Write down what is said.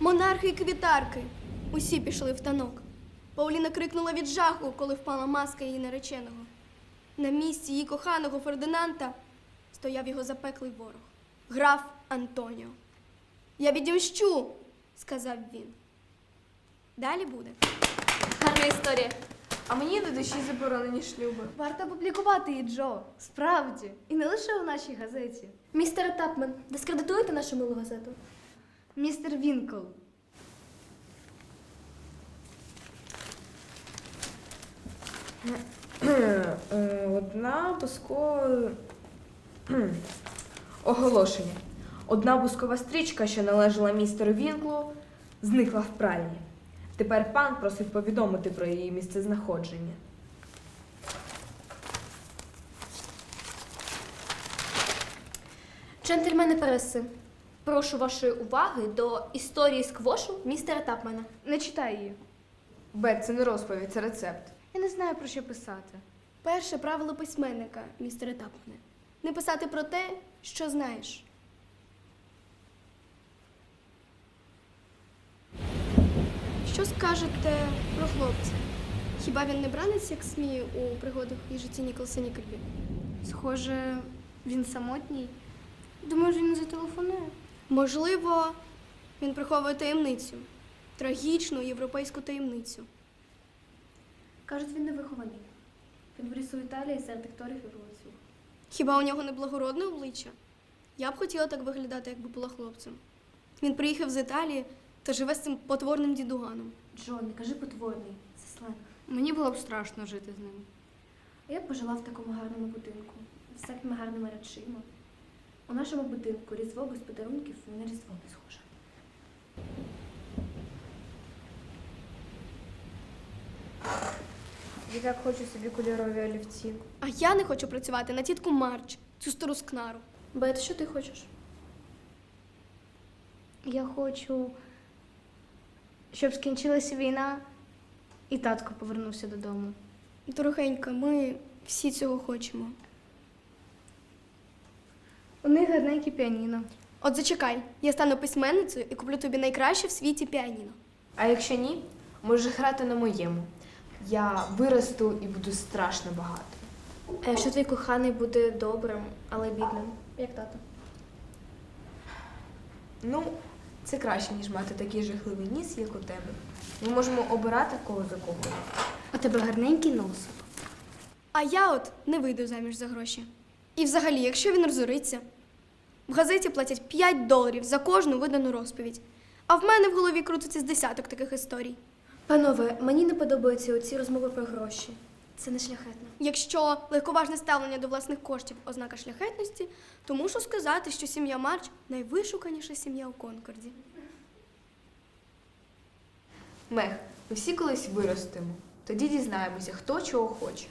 Монархи і квітарки. Усі пішли в танок. Пауліна крикнула від жаху, коли впала маска її нареченого. На місці її коханого Фердинанда стояв його запеклий ворог граф Антоніо. Я відімщу, сказав він. Далі буде. Гарна історія. А мені до душі заборонені шлюби. Варто публікувати її, Джо. Справді. І не лише у нашій газеті. Містер Тапмен, дискредитуєте нашу милу газету? Містер Вінкл. Одна буско... Оголошення. Одна бускова стрічка, що належала містеру Вінклу, зникла в пральні. Тепер пан просить повідомити про її місцезнаходження. Джентльмени преси, прошу вашої уваги до історії сквошу містера Тапмена. Не читай її. Бет, це не розповідь, це рецепт. Я не знаю про що писати. Перше правило письменника, містере Тапне. Не писати про те, що знаєш. Що скажете про хлопця? Хіба він не бранець, як сміє у пригодах і житті Ніколса Нікельбі? Схоже, він самотній. Думаю, він зателефонує. Можливо, він приховує таємницю, трагічну європейську таємницю. Кажуть, він не вихований. Він виріс у Італії серед акторів і вулицю. Хіба у нього не благородне обличчя? Я б хотіла так виглядати, якби була хлопцем. Він приїхав з Італії та живе з цим потворним дідуганом. Джон, не кажи потворний, це сленг. Мені було б страшно жити з ним. А я б пожила в такому гарному будинку, з всякими гарними речима. У нашому будинку різдво без подарунків на різдво не схоже. Я так хочу собі кольорові олівці. А я не хочу працювати на тітку Марч, цю стару скнару. Бет, що ти хочеш? Я хочу, щоб скінчилася війна і татко повернувся додому. Дорогенька, ми всі цього хочемо. У них гарненьке піаніно. От зачекай, я стану письменницею і куплю тобі найкраще в світі піаніно. А якщо ні, можеш грати на моєму. Я виросту і буду страшно багато. А якщо твій коханий буде добрим, але бідним, як тато? Ну, це краще, ніж мати такий жахливий ніс, як у тебе. Ми можемо обирати кого закохувати. У тебе гарненький носик. А я от не вийду заміж за гроші. І взагалі, якщо він розориться, в газеті платять 5 доларів за кожну видану розповідь. А в мене в голові крутиться з десяток таких історій. Панове, мені не подобаються оці розмови про гроші. Це не шляхетно. Якщо легковажне ставлення до власних коштів ознака шляхетності, то мушу сказати, що сім'я Марч найвишуканіша сім'я у Конкорді. Мех, ми всі колись виростемо. Тоді дізнаємося, хто чого хоче.